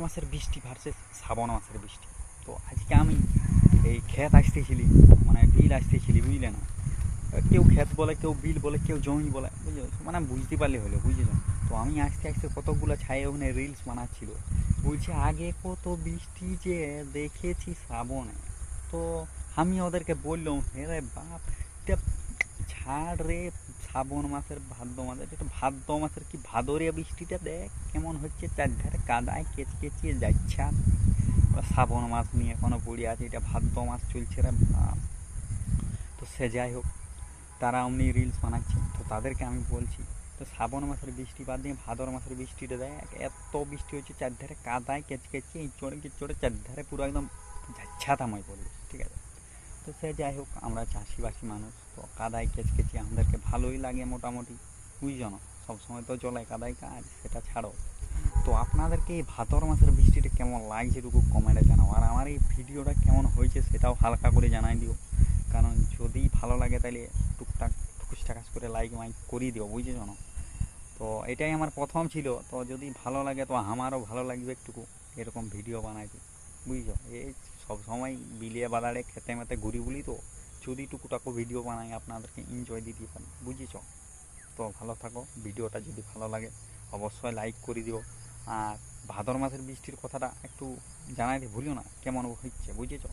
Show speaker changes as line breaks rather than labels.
মাসের বৃষ্টি ভার্সেস শ্রাবণ মাসের বৃষ্টি। তো আজকে আমি এই ক্ষেত আসতেছিলি মানে বিল আসতেছিলি, বুঝলে না? কেউ ক্ষেত বলে, কেউ বিল বলে, কেউ জমি বলে, বুঝলে? মানে বুঝতে পারলে হলো, বুঝলে তো আমি আসতে আসতে কতগুলো ছায়ে ওখানে রিলস বানাচ্ছিল। বলছে, আগে কত বৃষ্টি যে দেখেছি শ্রাবণে। তো আমি ওদেরকে বললাম, হে রে বাপ ছাড় রে শ্রাবণ মাসের ভাদ্র মাসের এটা ভাদ্র মাসের কি ভাদরিয়া বৃষ্টিটা দেখ কেমন হচ্ছে, চারধারে কাদায় কেচকেচিয়ে যাচ্ছে। শ্রাবণ মাস নিয়ে এখনও পড়ে আছে, এটা ভাদ্র মাস চলছে রে তো সে যাই হোক, তারা অমনি রিলস বানাচ্ছে, তো তাদেরকে আমি বলছি, তো শ্রাবণ মাসের বৃষ্টি বাদ দিয়ে ভাদর মাসের বৃষ্টিটা দেখ, এত বৃষ্টি হচ্ছে, চারধারে কাদায় কেচকেচি চড়ে চড়ে চারধারে পুরো একদম ঝাছাতাময় পড়বে ঠিক আছে? তো সে যাই হোক, আমরা চাষিবাসী মানুষ, তো কাদায় কেচকেচি আমাদেরকে ভালোই লাগে মোটামুটি, বুঝছ না? সবসময় তো চলে কাদায় কাজ, সেটা ছাড়ো। তো আপনাদেরকে এই ভাদর মাসের বৃষ্টিটা কেমন লাগছে এটুকু কমেন্টে জানাও, আর আমার এই ভিডিওটা কেমন হয়েছে সেটাও হালকা করে জানাই দিও। কারণ যদি ভালো লাগে তাহলে টুকটাক টুকুস টাকাস করে লাইক মাইক করিয়ে দিও, বুঝেছ না? তো এটাই আমার প্রথম ছিল, তো যদি ভালো লাগে তো আমারও ভালো লাগবে একটুকু, এরকম ভিডিও বানাইতে। বুঝছ? এই সবসময় বিলিয়ে বাদাড়ে খেতে মেতে ঘুরি বলি তো, যদি টুকুটাকু ভিডিও বানাই আপনাদেরকে এনজয় দিতে পারি, বুঝেছ? তো ভালো থাকো, ভিডিওটা যদি ভালো লাগে অবশ্যই লাইক করে দিও। আর ভাদর মাসের বৃষ্টির কথাটা একটু জানাইতে ভুলিও না, কেমন হচ্ছে, বুঝেছ?